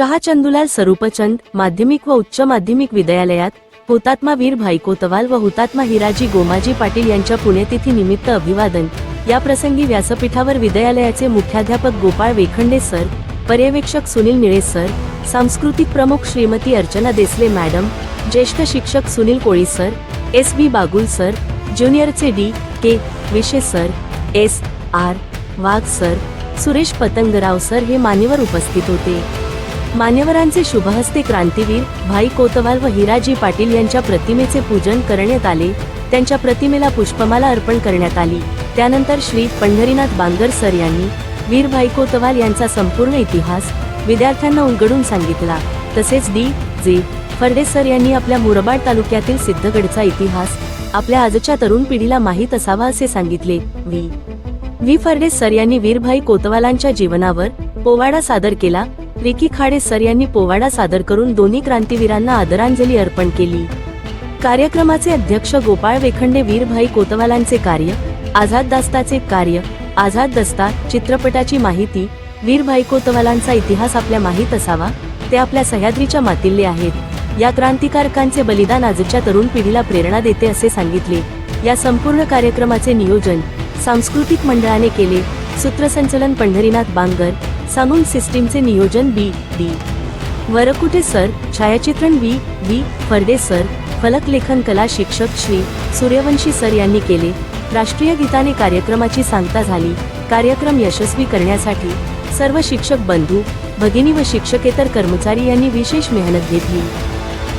शहाचंदुलाल स्वरूपचंद माध्यमिक व उच्च माध्यमिक विद्यालयात हुतात्मा वीर भाई कोतवाल व हुतात्मा हिराजी गोमाजी पाटील यांच्या पुण्यतिथी निमित्त अभिवादन. या प्रसंगी व्यासपीठावर विद्यालयाचे मुख्याध्यापक गोपाळ वेखंडे सर पर्यवेक्षक सुनील निळे सर सांस्कृतिक प्रमुख श्रीमती अर्चना देसले मॅडम ज्येष्ठ शिक्षक Sunil Koli sir S B Bagul sir ज्युनियरचे D K Vishe sir S R Wagh sir Suresh Patangrao sir हे मान्यवर उपस्थित होते. मान्यवरांचे शुभहस्ते क्रांतीवीर भाई कोतवाल व हिराजी पाटील यांच्या प्रतिमेचे पूजन करण्यात आले. त्यांच्या प्रतिमेला पुष्पमाला अर्पण करण्यात आली. त्यानंतर श्री पंढरीनाथ बांगर सर यांनी वीर भाई कोतवाल यांचा संपूर्ण इतिहास विद्यार्थ्यांना उलगडून सांगितला. तसेच डी. जे. फर्डे सर यांनी आपल्या मुरबाड तालुक्यातील सिद्धगडचा इतिहास आपल्या आजच्या तरुण पिढीला माहीत असावा असे सांगितले. व्ही. व्ही. फर्डे सर यांनी वीरभाई कोतवालांच्या जीवनावर पोवाडा सादर केला. रिकी खाडे सर यांनी पोवाडा सादर करून दोन्ही क्रांतीवीरांना आदरांजली अर्पण केली. कार्यक्रमाचे अध्यक्ष गोपाळ वेखंडे वीरभाई कोतवालांचे कार्य आझाद दास्ताचे कार्य आझाद दस्ता चित्रपटाची माहिती वीरभाई कोतवालांचा इतिहास आपल्या माहीत असावा ते आपल्या सह्याद्रीच्या मातिल्ले आहेत. या क्रांतिकारकांचे बलिदान आजच्या तरुण पिढीला प्रेरणा देते असे सांगितले. या संपूर्ण कार्यक्रमाचे नियोजन सांस्कृतिक मंडळाने केले. सूत्रसंचलन पंढरीनाथ बांगर साऊंड सिस्टीमचे नियोजन बी डी. वरकुटे सर छायाचित्रण व्ही व्ही फर्डे सर फलकलेखन कला शिक्षक श्री सूर्यवंशी सर यांनी केले. राष्ट्रीय गीताने कार्यक्रमाची सांगता झाली. कार्यक्रम यशस्वी करण्यासाठी सर्व शिक्षक बंधू भगिनी व शिक्षकेतर कर्मचारी यांनी विशेष मेहनत घेतली.